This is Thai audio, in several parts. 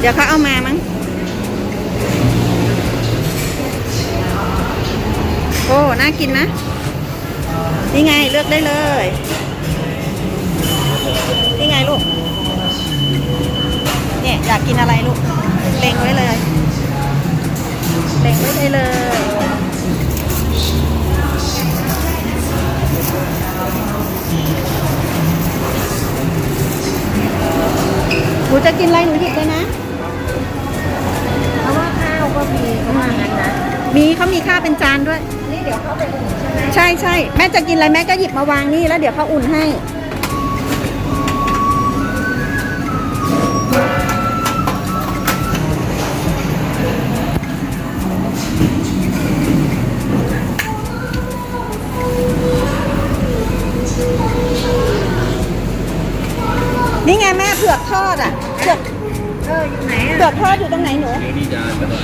เดี๋ยวเขาเอามามั้ง โอ้ น่ากินนะ นี่ไงเลือกได้เลย นี่ไงลูก เนี่ยอยากกินอะไรลูก เล็งไว้เลยเล็งไว้ได้เลยหนูจะกินอะไรหนูหยิบเลยนะ มีเขามีข้าวเป็นจานด้วย นี่เดี๋ยวเขาไปอุ่นใช่ไหมใช่ใช่แม่จะกินอะไรแม่ก็หยิบมาวางนี่แล้วเดี๋ยวเขาอุ่นให้ นี่ไงแม่เผือกทอดอะเผือก เอออยู่ไหนเผือะอกทอดอยู่ตรงไหนหนู เดี๋ยวนี่จะกระโดด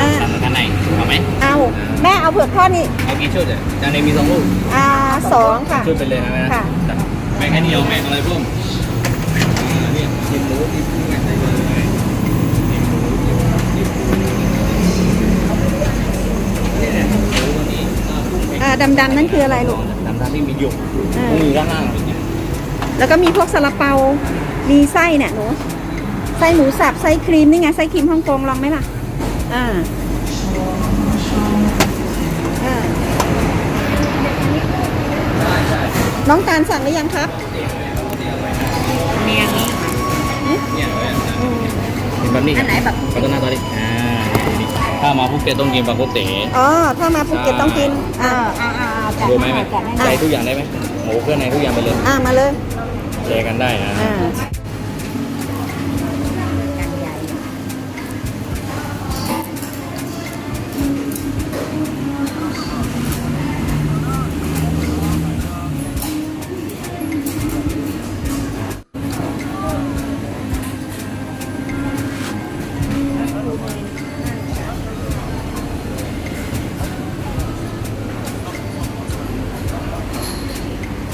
อ่า สามสามด้านในเอาไหมเอาแม่เอาเผือกทอดนี่เอากี่ชุดเนี่ยจานในมีสองลูกอ่าสองค่ะ ชุดไปเลยนะแม่นะค่ะ จ้ะแม่แค่นี้เอาแม่อะไรเพิ่มอ่าเนี่ยชิมหมูชิมหมูแม่ใส่เลยชิมหมูชิมหมูชิมหมูเนี่ยหมูตัวนี้อ่ากุ้งแห้งอ่าดำๆนั่นคืออะไรลูกดำๆที่มีหยกอ่าต้องอยู่ด้านล่างเนี่ยแล้วก็มีพวกซาลาเปา มีไส้เนี่ยหนู ไส้หมูสับไส้ครีมนี่ไงไส้ครีมฮ่องกงลองไหมล่ะอ่าอ่าน้องตาลสั่งหรือยังครับมีอันนี้เนี่ยเอาไว้อะเห็นแบบนี้อันไหนแบบพัฒนาตัวนี้อ่านี่ถ้ามาภูเก็ตต้องกินปลาโกเต๋อ๋อถ้ามาภูเก็ตต้องกินเออ่าออ่าอ่าจัดรู้ไหมให้แม่จัดให้ใส่ทุกอย่างได้ไหมหมูเครื่องในทุกอย่างไปเลยอ่ามาเลยแชร์กันได้นะอ่า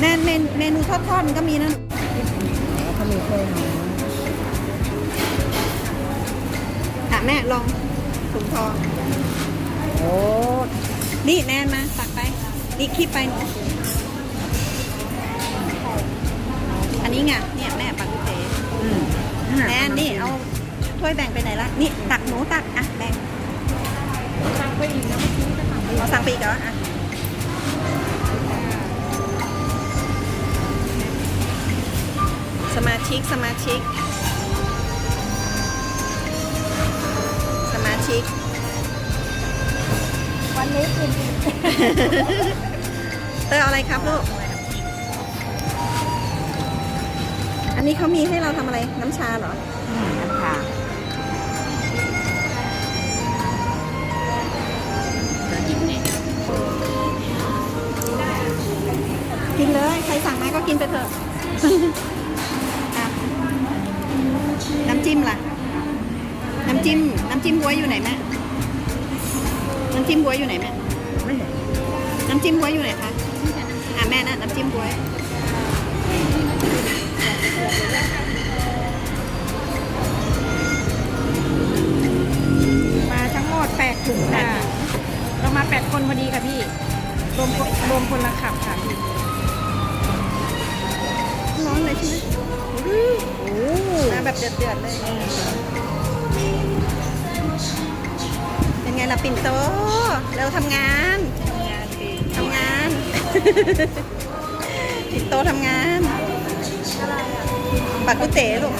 แม่เมนเมนูทอดๆมันก็มีนั่นเขามีเคยหนูอะแม่ลองถุงทอง โอ้ นี่แนนมาตักไป นี่คีบไปหนูอันนี้ไงเนี่ยแม่ปักกุเต๋อืมแนนนี่เอาถ้วยแบ่งไปไหนละ นี่ตักหนูตัก อะแบ่งสั่งไปอีกแล้วเมื่อกี้จะสั่งไปอีกเอาสั่งไปอีกเหรออะ สมาชิกสมาชิก สมาชิก วันนี้กินเตอเอาอะไรครับลูก อันนี้เขามีให้เราทำอะไรน้ำชาเหรออืมน้ำชาำจิ้มบ๊วยอยู่ไหนแม่ ไม่เห็นน้ำจิ้มบ๊วยอยู่ไหนคะอะแม่น่ะน้ำจิ้มบ๊วยมาทั้งหมดแปดถุงค่ะเรามาแปดคนพอดีค่ะพี่ รวมคนรวมคนละขับค่ะพี่ร้อนเลยใช่ไหมโอ้มาแบบเดือดๆเลย เนไงล่ะปิ่นโตเราทำงานทำงาน ปิ่นโตทำงานปากกุเต๋ลูก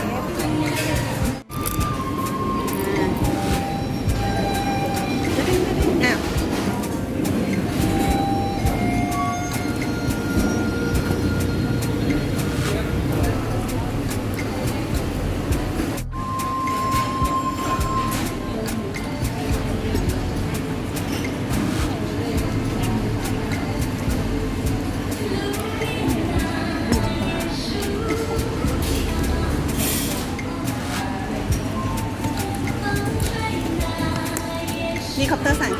นี่คอปเตอร์สั่ง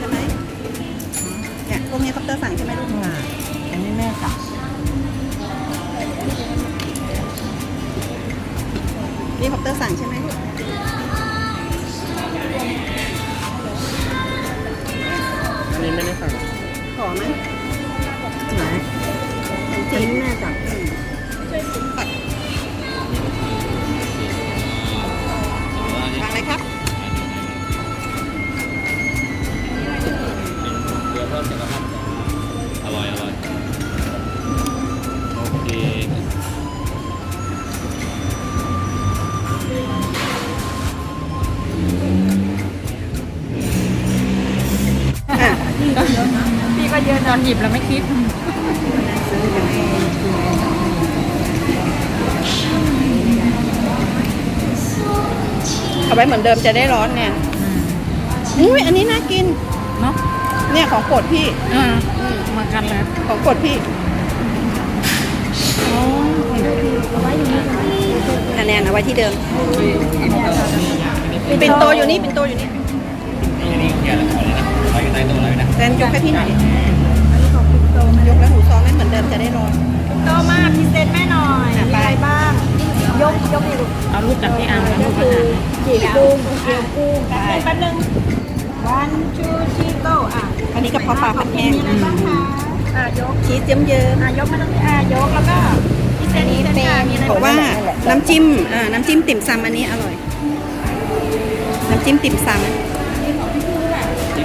อะพี่ก็เยอะตอนหยิบแล้วไม่คิดเอาไว้เหมือนเดิมจะได้ร้อนไงอุ้ยอันนี้น่ากิน เนาะเนี่ยของโปรดพี่อ่าเหมือนกันเลยของโปรดพี่อันแนนเอาไว้ที่เดิมปิ่นโตอยู่นี่ปิ่นโตอยู่นี่ อเลยนะขออยู่ใต้โต๊ะเลยนะแซนยกให้พี่หน่อยยกแล้วหนูซ้อมให้เหมือนเดิมจะได้ร้อนโตมากพิเศษแม่หน่อยอะมีไปอะไรบ้าง ยกยกนี่ลูกเอารูปจากพี่อาร์มแล้วลูกอาหารจีกุ้งเกี๊ยวกุ้งแป๊บนึง one two three go อะอันนี้กระเพาะปลาผัดแห้งมีอะไรบ้างคะอะยกชีสเยิ้มเยิ้มอะยกมาตรงนี้อะยกแล้วก็พิเศษนี้เป็นมีอะไรบอกว่าน้ำจิ้มอ่าน้ำจิ้มติ่มซำอันนี้อร่อย น้ำจิ้มติ่มซ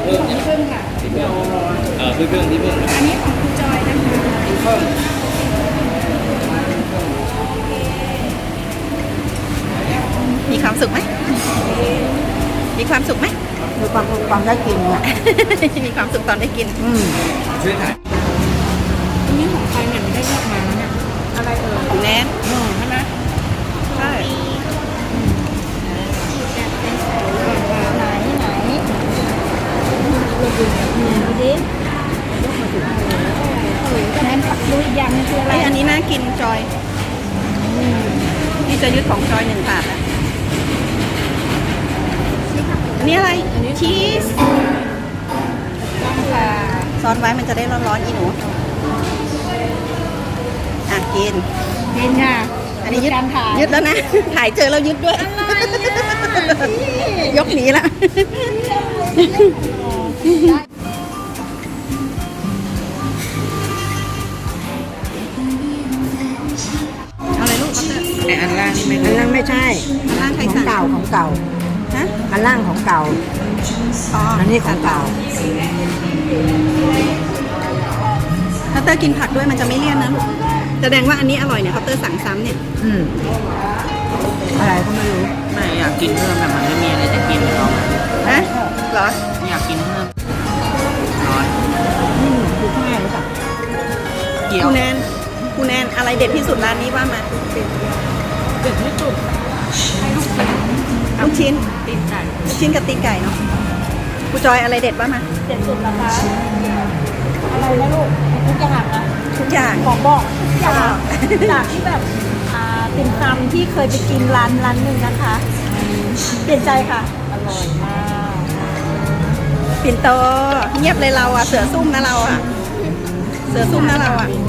เพิ่มที่พิ่มค่ะที่เพิ่มเออที่เพิ่มที่เพิ่มอันนี้ของคุณจอยนะคะมีความสุขไหมมีความสุขไหมดูความความได้กินอะมีความสุขตอนได้กิน อืมช่วยถ่าย ซ้อนไว้มันจะได้ร้อนๆอีหนูอะกิน กินค่ะอันนี้ยึดการถ่ายยึดแล้วนะ ถ่ายเจอแล้วยึดด้วย ยกหนีละเอาอะไรลูกครับเตอร์แต่อันล่างนี่ไม่อันล่างไม่ใช่ร่างใครของสั่ง เก่าของเก่าฮะอันล่างของเก่าอ๋ออัอันนี้ของเก่าถ้าเตอร์กินผักด้วยมันจะไม่เลี่ยนนะลูกแสดงว่าอันนี้อร่อยเนี่ยเขาเตอร์สั่งซ้ำเนี่ย อืมอะไรก็ไม่รู้ไม่อยากกินเพิ่มแต่มันไม่มีอะไรจะกินหรอกฮะเหรอไม่อยากกินเพิ่มร้อนอืมคือข้าวหรือเปล่าเกี๊ยวคุณแนนคุณแนนอะไรเด็ดที่สุดร้านนี้ว่ามาเด็ดที่สุดให้ลูกกิน ลูกชิ้นตีนไก่ลูกชิ้นกับตีนไก่เนาะครูจอยอะไรเด็ดว่ามาเด็ดสุดนะคะอะไรนะลูกทุกอย่างนะทุกอย่างของบอกทุกอย่างจากที่แบบอ่าติ่มซำที่เคยไปกินร้านร้านหนึ่งนะคะ เปลี่ยนใจค่ะ อร่อยมากปิ่นโตเงียบเลยเราอะ เสือซุ่มนะเราอะ เสือซุ่มนะเราอะอ